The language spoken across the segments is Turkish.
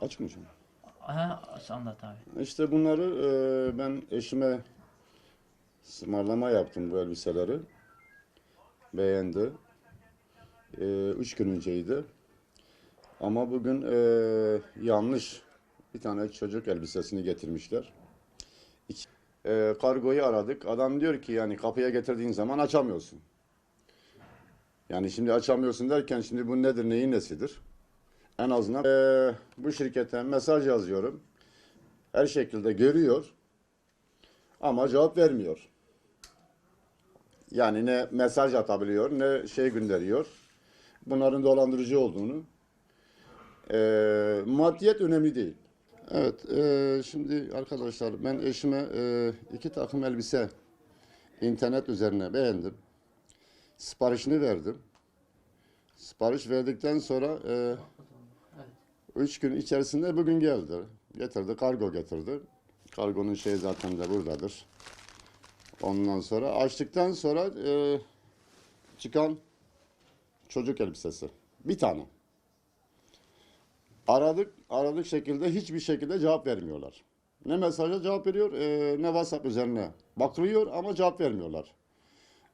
Açık mı şimdi? Ha, anlat abi. İşte bunları e, ben eşime ısmarlama yaptım bu elbiseleri. Beğendi. E, üç gün önceydi. Ama bugün e, yanlış bir tane çocuk elbisesini getirmişler. İki- E, kargoyu aradık. Adam diyor ki yani kapıya getirdiğin zaman açamıyorsun. Yani şimdi açamıyorsun derken şimdi bu nedir neyin nesidir? En azından e, bu şirkete mesaj yazıyorum her şekilde görüyor ama cevap vermiyor. Yani ne mesaj atabiliyor ne şey gönderiyor. Bunların dolandırıcı olduğunu. Eee maddiyet önemli değil. Evet, eee, şimdi arkadaşlar ben eşime eee, iki takım elbise internet üzerine beğendim. Siparişini verdim. Sipariş verdikten sonra eee Üç gün içerisinde bugün geldi. Getirdi, kargo getirdi. Kargonun şeyi zaten de buradadır. Ondan sonra açtıktan sonra e, çıkan çocuk elbisesi. Bir tane. Aradık, aradık şekilde hiçbir şekilde cevap vermiyorlar. Ne mesaja cevap veriyor, e, ne WhatsApp üzerine bakılıyor ama cevap vermiyorlar.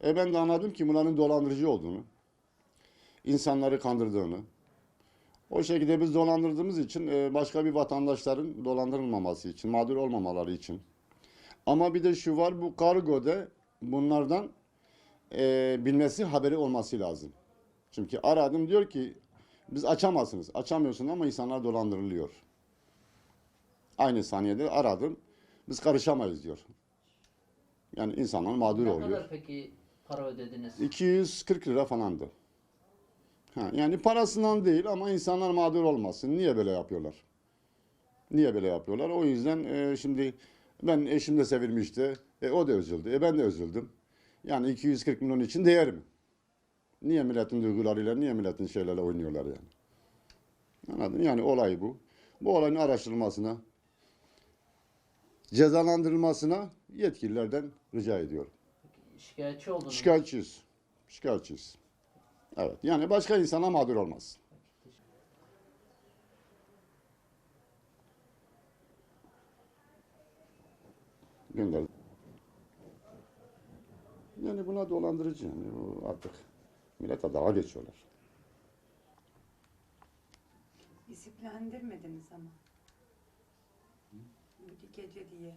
E ben de anladım ki bunların dolandırıcı olduğunu, insanları kandırdığını, o şekilde biz dolandırdığımız için e, başka bir vatandaşların dolandırılmaması için, mağdur olmamaları için. Ama bir de şu var bu kargoda bunlardan e, bilmesi haberi olması lazım. Çünkü aradım diyor ki biz açamazsınız. Açamıyorsun ama insanlar dolandırılıyor. Aynı saniyede aradım. Biz karışamayız diyor. Yani insanlar mağdur Ne oluyor. kadar peki para ödediniz? 240 lira falandı. Ha, yani parasından değil ama insanlar mağdur olmasın. Niye böyle yapıyorlar? Niye böyle yapıyorlar? O yüzden e, şimdi ben eşim de sevilmişti. E, o da üzüldü. E, ben de üzüldüm. Yani 240 milyon için değer mi? Niye milletin duygularıyla, niye milletin şeylerle oynuyorlar yani? Anladın? Yani olay bu. Bu olayın araştırılmasına, cezalandırılmasına yetkililerden rica ediyorum. Şikayetçi oldunuz. Şikayetçiyiz. Şikayetçiyiz. Evet. Yani başka insana mağdur olmaz. Gönder. Yani buna dolandırıcı. Yani bu artık millete dalga geçiyorlar. Disiplendirmediniz ama. Bu gece diye.